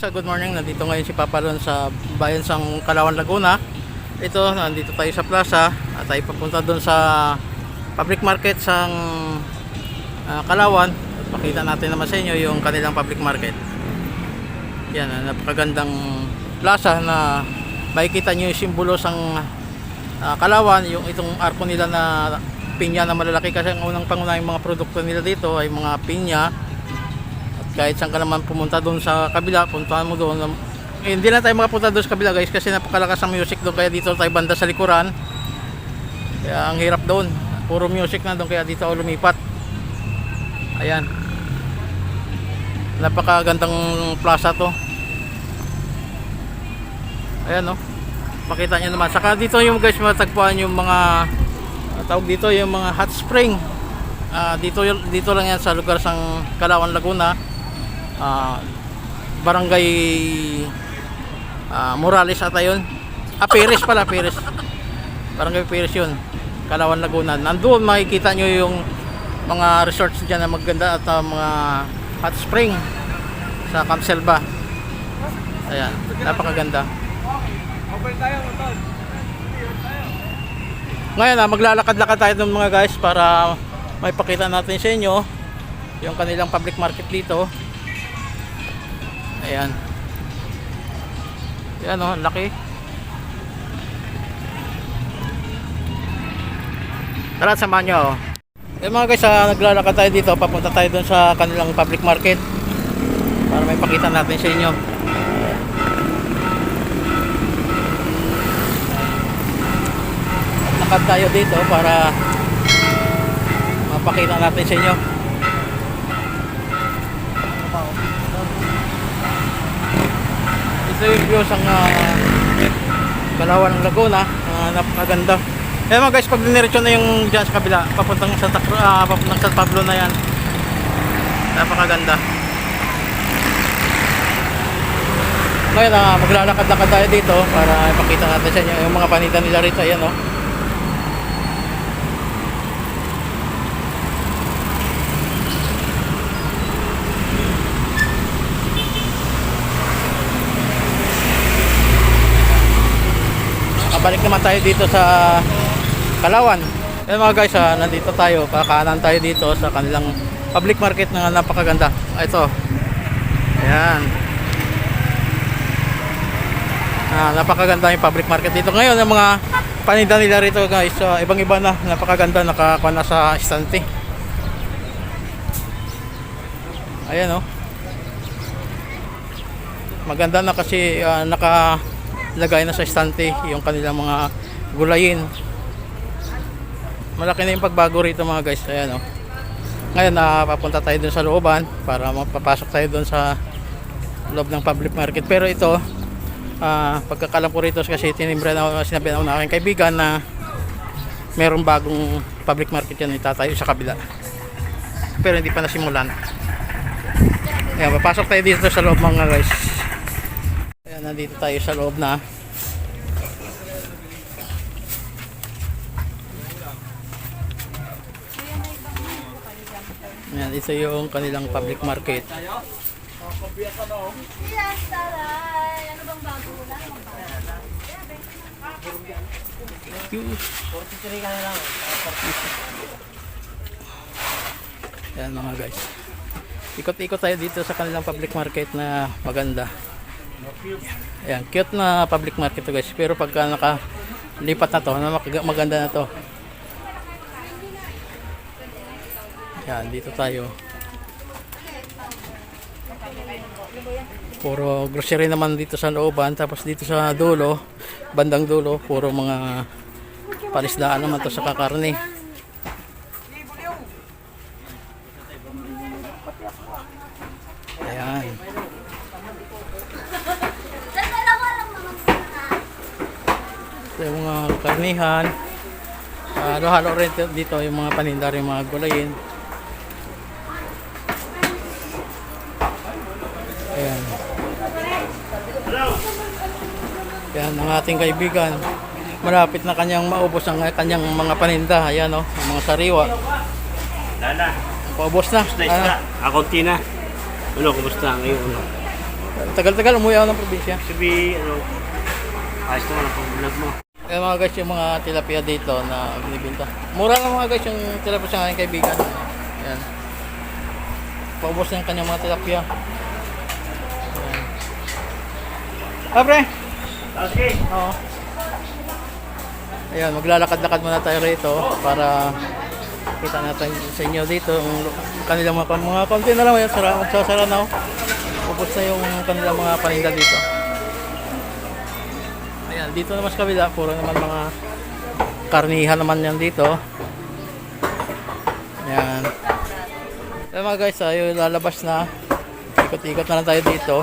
Sa good morning, nandito ngayon si Papa Lon sa bayan sang Kalawan, Laguna. Ito, nandito tayo sa plaza at tayo papunta doon sa public market sang ah, Kalawan. Pakita natin naman sa inyo yung kanilang public market. Yan, ah, napakagandang plaza na makikita nyo yung simbolo sang ah, Kalawan, yung itong arko nila na pinya na malalaki kasi ang unang pangunahing mga produkto nila dito ay mga pinya kahit saan ka naman pumunta doon sa kabila, puntahan mo doon. Eh, hindi na tayo makapunta doon sa kabila guys kasi napakalakas ang music doon kaya dito tayo banda sa likuran. Kaya ang hirap doon. Puro music na doon kaya dito ako lumipat. Ayan. Napakagandang plaza to. Ayan no. Makita nyo naman. Saka dito yung guys matagpuan yung mga ah, tawag dito yung mga hot spring. Ah, dito dito lang yan sa lugar sang Kalawan Laguna. Ah, barangay ah, Morales ata yun. Ah, Perez pala, Perez. Barangay Perez yun. Kalawan Laguna. Nandoon makikita nyo yung mga resorts dyan na maganda at ah, mga hot spring sa Camp Selva. Ayan, napakaganda. Ngayon ah, maglalakad-lakad tayo ng mga guys para may pakita natin sa inyo yung kanilang public market dito. Ayan. Ayan oh, laki. Tara, samahan nyo. oh. Eh mga guys, ah, naglalakad tayo dito. Papunta tayo dun sa kanilang public market. Para may pakita natin sa inyo. Lakad tayo dito para mapakita natin sa inyo. Ito yung view sa uh, ng Laguna. Uh, napakaganda. Eh mga guys, pag diniretso na yung dyan sa kabila, papuntang Santa ah, papuntang San Pablo na yan. Napakaganda. Ngayon, ah, maglalakad-lakad tayo dito para ipakita natin sa inyo yung mga panita nila rito. Ayan, oh. Kabalik naman tayo dito sa Kalawan. Ayan mga guys, ah, nandito tayo. Kakaanan tayo dito sa kanilang public market na napakaganda. Ah, ito. Ayan. Ah, napakaganda yung public market dito. Ngayon, ang mga paninda nila rito guys, ah, ibang-iba na. Napakaganda. Nakakuha na sa istante. Ayan oh. Maganda na kasi ah, nakalagay na sa istante yung kanilang mga gulayin. Malaki na yung pagbago rito mga guys. Ayan oh. Ngayon, na papunta tayo dun sa looban para mapapasok tayo dun sa loob ng public market. Pero ito, ah pagkakalam ko rito kasi tinimbre na sinabi na ng aking kaibigan na merong bagong public market yan itatayo sa kabila. Pero hindi pa nasimulan. Ayan, papasok tayo dito sa loob mga guys. Nandito tayo sa loob na. Ayan, ito yung kanilang public market. Ayan mga guys. Ikot-ikot tayo dito sa kanilang public market na maganda. Ayan, cute na public market to guys. Pero pagka nakalipat na to, na mag- maganda na to. Ayan, dito tayo. Puro grocery naman dito sa looban. Tapos dito sa dulo, bandang dulo, puro mga palisdaan naman to sa kakarne. Ayan. Dalawa lang naman sana. Ito yung mga karnihan. Ah, Halo-halo rin dito- yung mga paninda rin mga gulayin. Ayan. Yan ang ating kaibigan. Malapit na kanyang maubos ang kanyang mga paninda. Ayan o, ang mga sariwa. Lala, Paubos na. na isda. Ah, Ako Tina. Ano, kumusta ngayon? Ano? Tagal-tagal umuwi ako ng probinsya. Sabi, ano, ayos naman ang pag-vlog mo. Kaya mga guys, yung mga tilapia dito na binibinta. Mura lang mga guys yung tilapia sa aking kaibigan. Ayan. Paubos na yung kanyang mga tilapia. Ayan. Ah, pre! Okay. Oo. Ayan, maglalakad-lakad muna tayo rito para kita natin sa inyo dito yung kanilang mga, mga konti na lang yan, sara, magsasara na oh. Ubus na yung kanilang mga paninda dito. Dito naman sa kabila, puro naman mga karnihan naman yan dito. Ayan. Ayan mga guys, tayo lalabas na. Ikot-ikot na lang tayo dito.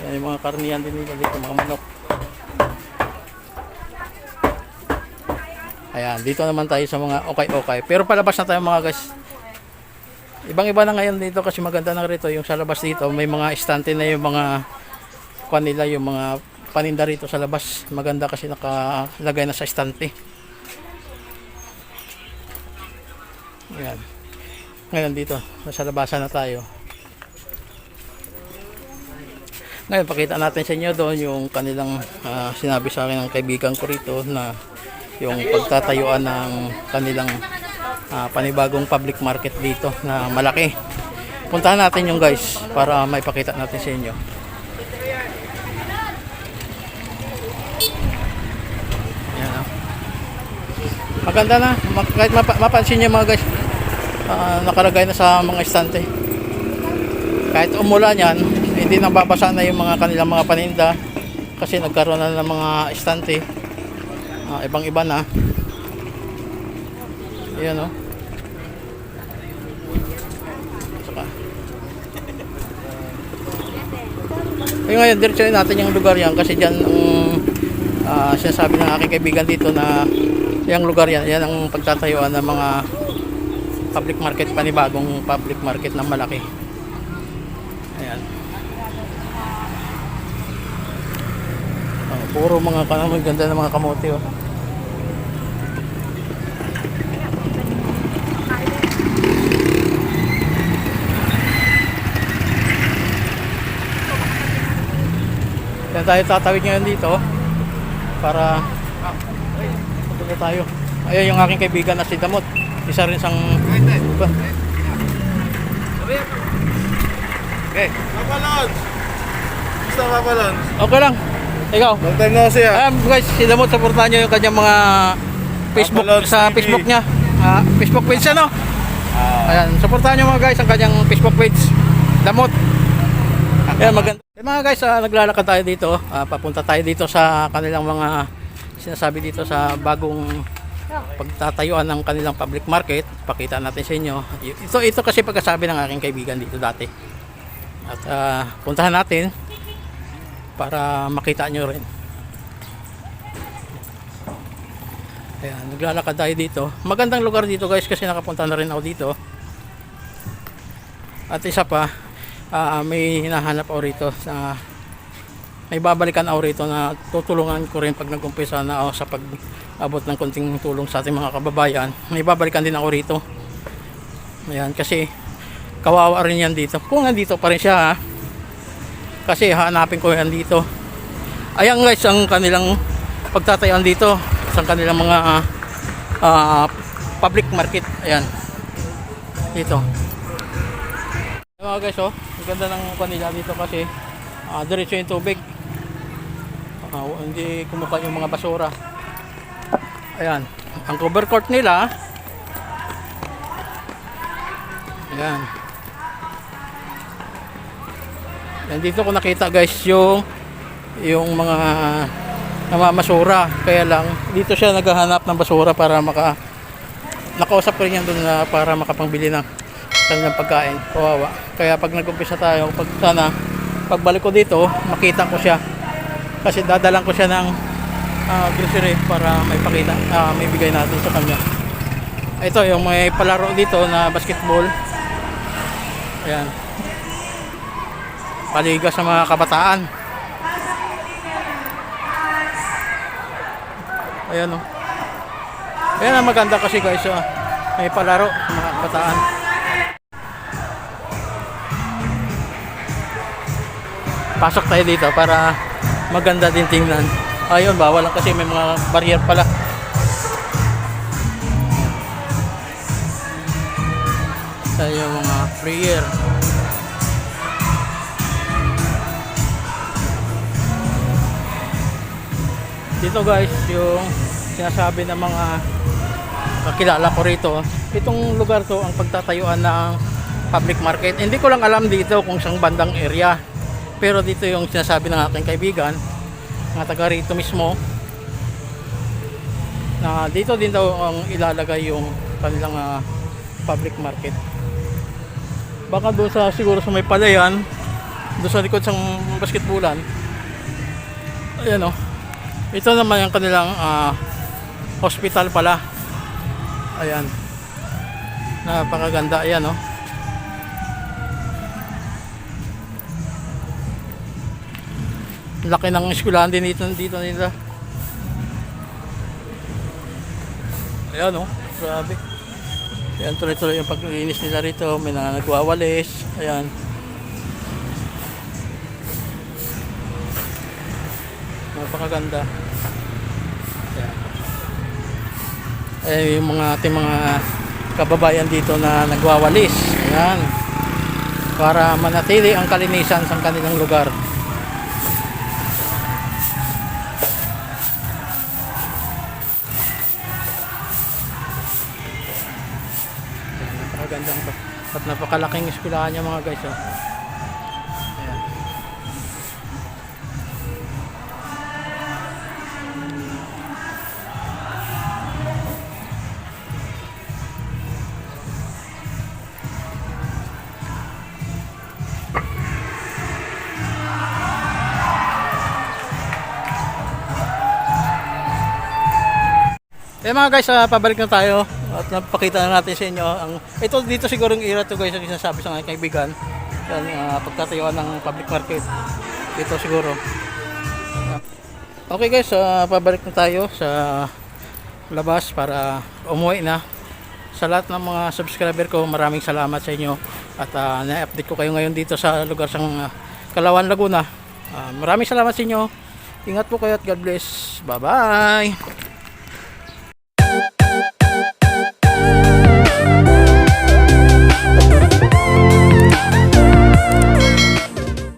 Ayan yung mga karnihan din nila dito, mga manok. Ayan, dito naman tayo sa mga okay-okay. Pero palabas na tayo mga guys. Ibang-iba na ngayon dito kasi maganda na rito yung sa labas dito. May mga estante na yung mga kuan nila, yung mga paninda rito sa labas. Maganda kasi nakalagay na sa estante. Ayan. Ngayon dito, nasa labasan na tayo. Ngayon, pakita natin sa inyo doon yung kanilang ah, sinabi sa akin ng kaibigan ko rito na yung pagtatayuan ng kanilang ah, panibagong public market dito na malaki. Puntahan natin yung guys para may pakita natin sa inyo. Yan, ah. Maganda na. Kahit mapa- mapansin nyo mga guys, ah, nakalagay na sa mga estante. Kahit umulan yan, hindi nang babasa na yung mga kanilang mga paninda kasi nagkaroon na ng mga estante. Ah, ibang iba na. Ayan o. Saka. Kaya ngayon, diretsuhin natin yung lugar yan kasi dyan ang ah, sinasabi ng aking kaibigan dito na yung lugar yan, yan ang pagtatayuan ng mga public market, panibagong public market na malaki. Ayan. Oh, puro mga kanamay ganda ng mga kamote oh. Yan tayo tatawid ngayon dito para punta tayo. Ayun yung aking kaibigan na si Damot. Isa rin sang Okay. Papa Lons! Gusto Papa Lons? Okay lang. Ikaw. Long time no see ah. Ayan guys, si Damot, supportahan nyo yung kanyang mga Facebook sa TV. Facebook niya. Ah, Facebook page ano? Ah. Ayan, supportahan nyo mga guys ang kanyang Facebook page. Damot. Ayan, maganda. Eh, mga guys, ah, naglalakad tayo dito. Ah, papunta tayo dito sa kanilang mga sinasabi dito sa bagong pagtatayuan ng kanilang public market. Pakita natin sa inyo. Ito, ito kasi pagkasabi ng aking kaibigan dito dati. At ah, puntahan natin para makita nyo rin. Ayan, naglalakad tayo dito. Magandang lugar dito guys kasi nakapunta na rin ako dito. At isa pa, ah, may hinahanap ako rito sa may babalikan ako rito na tutulungan ko rin pag nag-umpisa na ako sa pag-abot ng konting tulong sa ating mga kababayan. May babalikan din ako rito. Ayan, kasi kawawa rin yan dito. Kung nandito pa rin siya ha. Kasi hanapin ko yan dito. Ayan guys, ang kanilang pagtatayuan dito sa kanilang mga ah, public market. Ayan. Dito. Mga guys, oh. Ang ganda ng kanila dito kasi ah, diretso yung tubig. Ah, hindi kumuka yung mga basura. Ayan. Ang cover court nila Ayan. Yan dito ko nakita guys yung yung mga namamasura. Kaya lang dito siya naghahanap ng basura para maka nakausap ko rin yan doon na para makapangbili ng kanilang pagkain. Kawawa. Kaya pag nag-umpisa tayo, pag sana pagbalik ko dito, makita ko siya. Kasi dadalang ko siya ng ah, grocery para may pakita, ah, may bigay natin sa kanya. Ito yung may palaro dito na basketball. Ayan. Paliga sa mga kabataan. Ayan o. Ayan ang maganda kasi guys. ah, may palaro sa mga kabataan. pasok tayo dito para maganda din tingnan. Ayun, bawal lang kasi may mga barrier pala. Tayo yung mga prayer. Dito guys, yung sinasabi ng mga kakilala ko rito, itong lugar to ang pagtatayuan ng public market. Hindi ko lang alam dito kung saan bandang area. Pero dito yung sinasabi ng aking kaibigan, mga taga rito mismo, na dito din daw ang ilalagay yung kanilang ah, public market. Baka doon sa siguro sa may palayan, doon sa likod ng basketbulan. Ayan oh. Ito naman yung kanilang ah, hospital pala. Ayan. Napakaganda. Ayan oh. Laki ng eskwelahan din dito, dito nila. Ayan oh. Grabe. Ayan tuloy-tuloy yung paglinis nila rito. May na nagwawalis. Ayan. Napakaganda. Ayan. Eh, yung mga ating mga kababayan dito na nagwawalis. Ayan. Para manatili ang kalinisan sa kanilang lugar. At napakalaking eskwelahan niya mga guys. Oh. Eh mga guys, ah, pabalik na tayo at napakita na natin sa inyo ang ito dito siguro yung era to guys ang sinasabi sa aking kaibigan. Yan ah, pagtatayuan ng public market. Dito siguro. Okay guys ah, pabalik na tayo sa labas para umuwi na. Sa lahat ng mga subscriber ko maraming salamat sa inyo. At ah, na-update ko kayo ngayon dito sa lugar sa Kalawan Laguna. Ah, maraming salamat sa inyo. Ingat po kayo at God bless. Bye bye